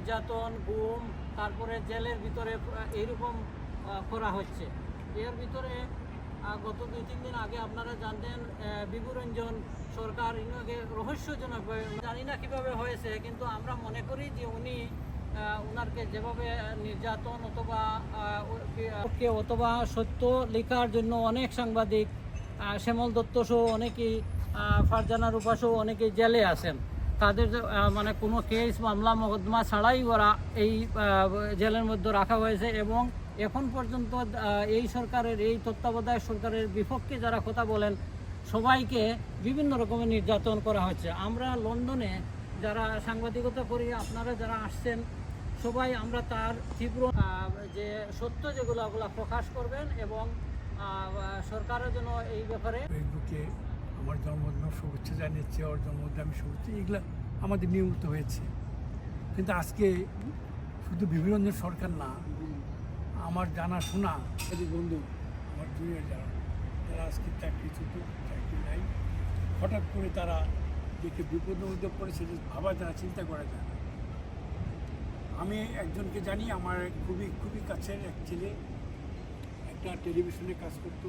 নির্যাতন গুম তারপরে জেলের ভিতরে এইরকম করা হচ্ছে। এর ভিতরে গত দুই তিন দিন আগে আপনারা জানতেন বিভুরঞ্জন সরকার ইনাকে রহস্যজনক জানি না কীভাবে হয়েছে কিন্তু আমরা মনে করি যে উনি আহ, উনারকে যেভাবে নির্যাতন অথবা অথবা সত্য লেখার জন্য অনেক সাংবাদিক শ্যামল দত্ত সহ অনেকেই ফারজানা রূপা সহ অনেকেই জেলে আছেন। তাদের মানে কোনো কেস মামলা, মোকদ্দমা ছাড়াই ওরা এই জেলের মধ্যে রাখা হয়েছে এবং এখন পর্যন্ত এই সরকারের, এই তত্ত্বাবধায়ক সরকারের বিপক্ষে যারা কথা বলেন, সবাইকে বিভিন্ন রকমের নির্যাতন করা হচ্ছে। আমরা লন্ডনে যারা সাংবাদিকতা করি, আপনারা যারা আসছেন, সবাই আমরা তার তীব্র যে সত্য যেগুলো ওগুলো প্রকাশ করবেন এবং সরকারের জন্য এই ব্যাপারে আমার জন্মদিন শুভেচ্ছা জানিয়েছে ওর জন্মদিন আমি শুভেচ্ছা এগুলো আমাদের নিয়মিত হয়েছে। কিন্তু আজকে শুধু বিভীরঞ্জন সরকার না আমার জানা শোনা বন্ধু। আমার জুনিয়র যারা তারা আজকে চাকরি ছুটি চাকরি নাই। হঠাৎ করে তারা দেখে বিপদের মধ্যে পড়েছে যে ভাবা যায় চিন্তা করা যায় না। আমি একজনকে জানি আমার খুবই খুবই কাছের এক ছেলে। একটা টেলিভিশনে কাজ করতো।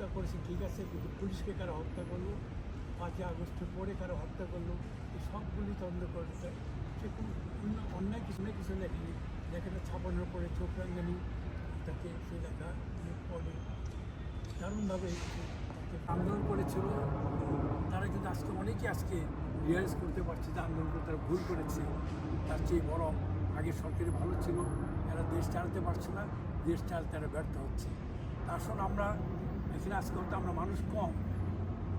হত্যা করেছে, ঠিক আছে, কিন্তু পুলিশকে কারও হত্যা করল? পাঁচই আগস্টের পরে কারও হত্যা করল? এই সবগুলি তদন্ত করতে সে অন্য- অন্যায় কিছু না, কিছু লেখেনি। লেখাটা ছাপানোর পরে চোখ রাঙ্গানি তাকে সে লেখা পড়ে দারুণভাবে আন্দোলন করেছিল। তারা কিন্তু আজকে অনেকে আজকে রিয়ালাইজ করতে পারছে যে আন্দোলন করে তারা ভুল করেছে। তার চেয়ে বরং আগে সরকারি ভালো ছিল। এরা দেশ চালাতে পারছে না, দেশ চালাতে তারা ব্যর্থ হচ্ছে। আসলে আমরা এখানে আজকে হয়তো আমরা মানুষ কম।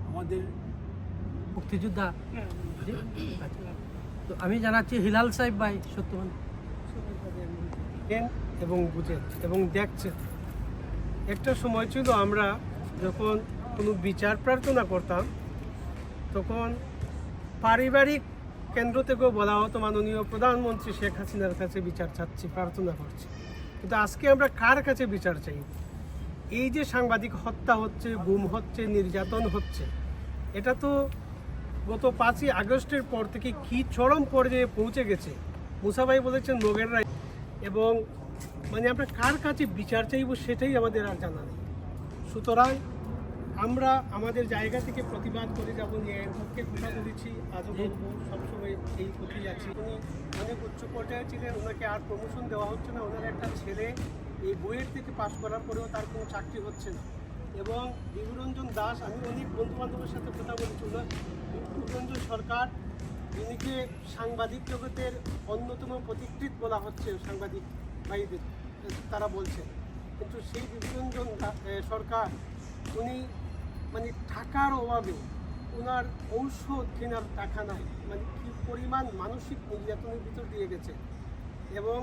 আমাদের মুক্তিযোদ্ধা। তো আমি জানাচ্ছি হিলাল সাহেব ভাই, সত্যবান। এবং বুঝেন এবং দেখছে। একটা সময় ছিল আমরা যখন কোনো বিচার প্রার্থনা করতাম, তখন পারিবারিক কেন্দ্র থেকেও বলা হতো মাননীয় প্রধানমন্ত্রী শেখ হাসিনার কাছে বিচার চাচ্ছি, প্রার্থনা করছি। কিন্তু আজকে আমরা কার কাছে বিচার চাই? এই যে সাংবাদিক হত্যা হচ্ছে, গুম হচ্ছে, নির্যাতন হচ্ছে, এটা তো গত পাঁচই আগস্টের পর থেকে কি চরম পর্যায়ে পৌঁছে গেছে? মুসাভাই বলেছেন নোগের রায়। এবং মানে আমরা কার কাছে বিচার চাইব সেটাই আমাদের আর জানা নেই। সুতরাং আমরা আমাদের জায়গা থেকে প্রতিবাদ করে যাব ন্যায়ের পক্ষে কথা বলেছি আজও বলব, সবসময় এই পথেই আছি উনি অনেক উচ্চ পর্যায়ে ছিলেন, ওনাকে আর প্রমোশন দেওয়া হচ্ছে না। ওনার একটা ছেলে এই বইয়ের থেকে পাশ করার পরেও তার কোনো চাকরি হচ্ছে না। এবং বিভুরঞ্জন দাস, আমি অনেক বন্ধু বান্ধবের সাথে কথা বলেছি, ওনার বিভুরঞ্জন সরকার যিনিকে সাংবাদিক জগতের অন্যতম প্রতিকৃত বলা হচ্ছে সাংবাদিক ভাইদের, তারা বলছেন। কিন্তু সেই বিভুরঞ্জন সরকার, উনি মানে টাকার অভাবে ওনার ঔষধ কেনার টাকা নাই। মানে কি পরিমাণ মানসিক নির্যাতনের ভিতর দিয়ে গেছে। এবং